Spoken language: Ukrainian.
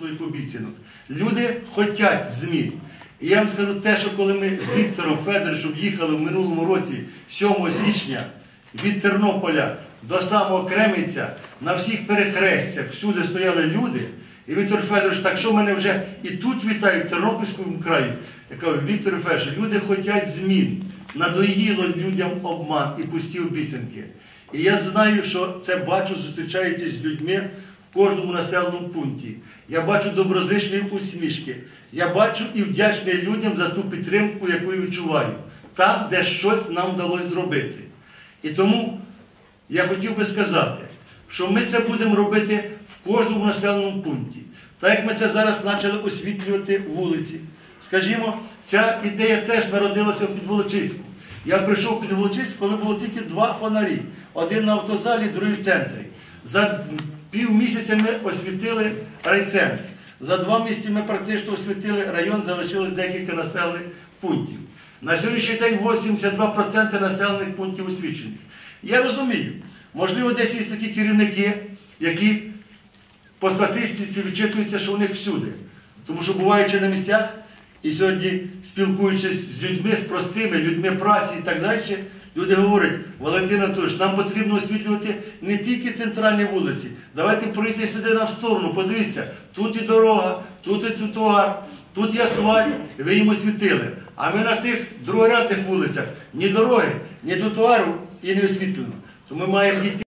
своїх обіцянок. Люди хочуть змін. І я вам скажу те, що коли ми з Віктором Федоровичем їхали в минулому році, 7 січня, від Тернополя до самого Кремінця, на всіх перехрестях, всюди стояли люди. І Віктор Федорович, так що мене вже і тут вітають, в Тернопільському краї. Я кажу, Віктор Федорович, люди хочуть змін. Надоїло людям обман і пусті обіцянки. І я знаю, що це бачу, зустрічаючись з людьми кожному населеному пункті. Я бачу доброзичливі усмішки. Я бачу і вдячний людям за ту підтримку, яку відчуваю, там, де щось нам вдалося зробити. І тому я хотів би сказати, що ми це будемо робити в кожному населеному пункті. Так як ми це зараз почали освітлювати вулиці. Скажімо, ця ідея теж народилася в Підволочиську. Я прийшов в Підволочиськ, коли було тільки два фонарі. Один на автозалі, другий в центрі. За пів місяця ми освітили райцентр. За два місяці ми практично освітили район, залишилось декілька населених пунктів. На сьогоднішній день 82% населених пунктів освічених. Я розумію, можливо, десь є такі керівники, які по статистиці вичитуються, що вони всюди. Тому що буваючи на місцях і сьогодні спілкуючись з людьми, з простими людьми праці і так далі, люди говорять, Валентин Анатольович, нам потрібно освітлювати не тільки центральні вулиці. Давайте пройти сюди на сторону, подивіться, тут і дорога, тут і тротуар, тут і асфальт, ви їм освітили. А ми на тих другорядних вулицях ні дороги, ні тротуару і не освітлено. То ми маємо йти.